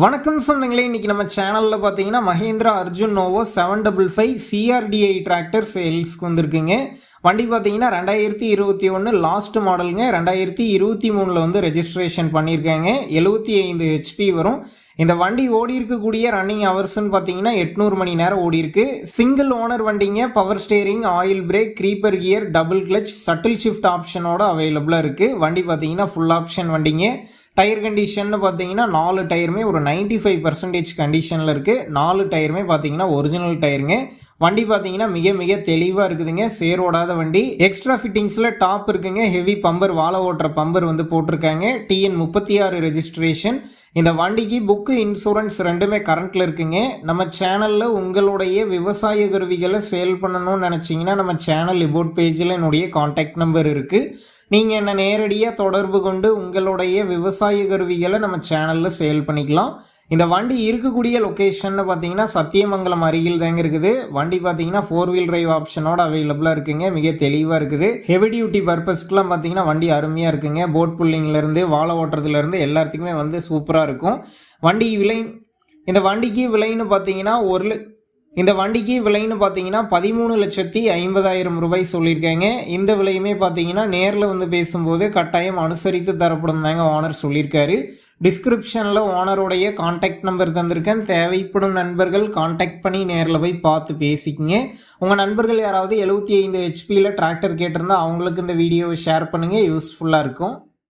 வணக்கம் சொந்தங்களே இன்னைக்கு நம்ம சேனலில் பார்த்தீங்கன்னா Mahindra Arjun Novo seven double five CRDI tractor சேல்ஸ்க்கு வந்திருக்குங்க. வண்டி பார்த்தீங்கன்னா ரெண்டாயிரத்தி இருபத்தி ஒன்று லாஸ்ட் மாடலுங்க ரெண்டாயிரத்தி இருபத்தி மூணில் வந்து ரெஜிஸ்ட்ரேஷன் பண்ணியிருக்காங்க. எழுபத்தி ஐந்து ஹெச்பி வரும். இந்த வண்டி ஓடி இருக்கக்கூடிய ரன்னிங் ஹவர்ஸ்னு பார்த்தீங்கன்னா எட்நூறு மணி நேரம் ஓடி இருக்கு. சிங்கிள் ஓனர் வண்டிங்க power steering oil brake creeper gear double clutch shuttle shift ஆப்ஷனோட அவைலபிளாக இருக்குது வண்டி பார்த்தீங்கன்னா ஃபுல் ஆப்ஷன் வண்டிங்க. டயர் கண்டிஷன் பார்த்தீங்கன்னா நாலு டயருமே ஒரு 95% ஃபைவ் பர்சன்டேஜ் கண்டிஷனில் இருக்குது நாலு டயருமே பார்த்தீங்கன்னா ஒரிஜினல் டயருங்க வண்டி பார்த்தீங்கன்னா மிக மிக தெளிவாக இருக்குதுங்க. சேரோடாத வண்டி. எக்ஸ்ட்ரா ஃபிட்டிங்ஸில் டாப் இருக்குங்க. ஹெவி பம்பர் வாழை ஓட்டுற பம்பர் வந்து போட்டிருக்காங்க. டிஎன் முப்பத்தி ஆறு ரெஜிஸ்ட்ரேஷன் இந்த வண்டிக்கு புக்கு இன்சூரன்ஸ் ரெண்டுமே கரண்ட்டில் இருக்குங்க. நம்ம சேனலில் உங்களுடைய விவசாய கருவிகளை சேல் பண்ணணும்னு நினச்சிங்கன்னா நம்ம சேனல் லிபோட் பேஜில் என்னுடைய காண்டாக்ட் நம்பர் இருக்குது நீங்கள் என்னை நேரடியாக தொடர்பு கொண்டு உங்களுடைய விவசாய கருவிகளை நம்ம சேனலில் சேல் பண்ணிக்கலாம். இந்த வண்டி இருக்கக்கூடிய லொக்கேஷன்னு பார்த்தீங்கன்னா சத்தியமங்கலம் அருகில் தாங்க இருக்குது. வண்டி பார்த்தீங்கன்னா ஃபோர் வீல் டிரைவ் ஆப்ஷனோட அவைலபிளாக இருக்குங்க. மிக தெளிவாக இருக்குது. ஹெவி டியூட்டி பர்பஸ்க்குலாம் பார்த்தீங்கன்னா வண்டி அருமையாக இருக்குங்க. போட் புல்லிங்லேருந்து வாழை ஓட்டுறதுலேருந்து எல்லாத்துக்குமே வந்து சூப்பராக இருக்கும். வண்டி விலை இந்த வண்டிக்கு விலைன்னு பார்த்தீங்கன்னா ஒரு இந்த வண்டிக்கு விலைன்னு பார்த்தீங்கன்னா பதிமூணு லட்சத்தி ஐம்பதாயிரம் ரூபாய் சொல்லியிருக்காங்க. இந்த விலையுமே பார்த்தீங்கன்னா நேரில் வந்து பேசும்போது கட்டாயம் அனுசரித்து தரப்படும் தாங்க ஓனர் சொல்லியிருக்காரு. டிஸ்கிரிப்ஷனில் ஓனருடைய காண்டாக்ட் நம்பர் தந்திருக்கேன். தேவைப்படும் நண்பர்கள் காண்டாக்ட் பண்ணி நேரில் போய் பார்த்து பேசிக்கங்க. உங்கள் நண்பர்கள் யாராவது எழுபத்தி ஐந்து ஹெச்பியில் டிராக்டர் கேட்டிருந்தா அவங்களுக்கு இந்த வீடியோவை ஷேர் பண்ணுங்கள் யூஸ்ஃபுல்லாக இருக்கும்.